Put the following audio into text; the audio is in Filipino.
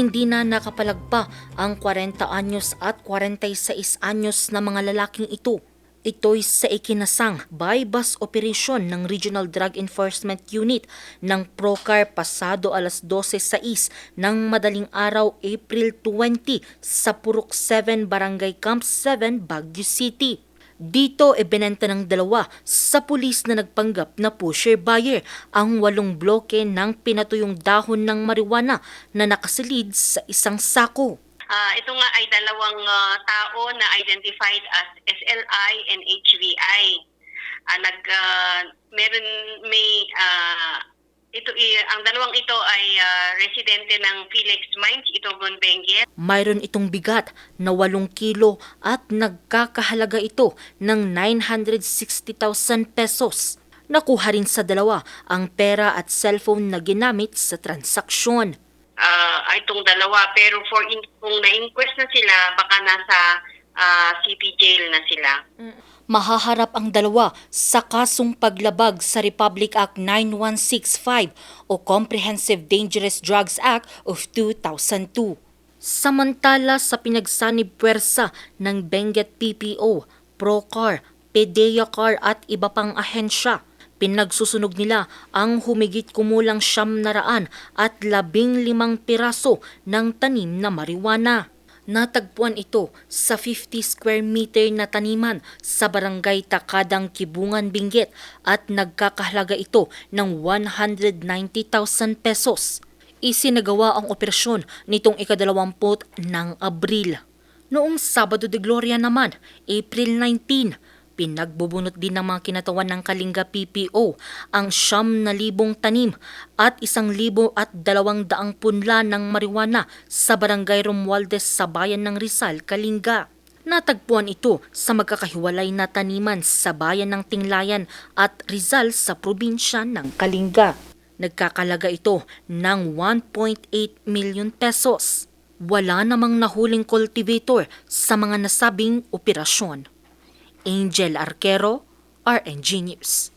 hindi na nakapalagpa ang 40 anyos at 46 anyos na mga lalaking ito. Ito'y sa ikinasang bypass operation ng Regional Drug Enforcement Unit ng Procar pasado alas 12.06 ng madaling araw April 20 sa Purok 7 Barangay Camp 7, Baguio City. Dito ibinenta ng dalawa sa pulis na nagpanggap na pusher buyer ang walong bloke ng pinatuyong dahon ng marijuana na nakasilid sa isang sako. Ah, ito nga ay dalawang ah, tao na identified as SLI and HVI. Ah, nag ah, meron may ah, ito ang dalawang ito ay ah, residente ng Felix Mines, Itogon, Benguet. Mayroon itong bigat na 8 kilo at nagkakahalaga ito ng 960,000 pesos. Nakuha rin sa dalawa ang pera at cellphone na ginamit sa transaksyon. Ay itong dalawa pero for in, kung na-inquest na sila baka nasa ah, city jail na sila. Mahaharap ang dalawa sa kasong paglabag sa Republic Act 9165 o Comprehensive Dangerous Drugs Act of 2002. Samantala sa pinagsanib puwersa ng Benguet PPO, Procar, Pedea Car at iba pang ahensya, pinagsusunog nila ang humigit kumulang siyam na raan at labing limang piraso ng tanim na marijuana. Natagpuan ito sa 50 square meter na taniman sa barangay Takadang Kibungan, Benguet at nagkakahalaga ito ng 190,000 pesos. Isinagawa ang operasyon nitong ikadalawamput ng Abril. Noong Sabado de Gloria naman, April 19, Pinagbubunot din ng mga kinatawan ng Kalinga PPO ang siyam na libong tanim at isang libo at dalawang daang punla ng marijuana sa barangay Romualdez sa bayan ng Rizal, Kalinga. Natagpuan ito sa magkakahiwalay na taniman sa bayan ng Tinglayan at Rizal sa probinsya ng Kalinga. Nagkakalaga ito ng 1.8 million pesos. Wala namang nahuling cultivator sa mga nasabing operasyon. Angel Arquero, RNG News.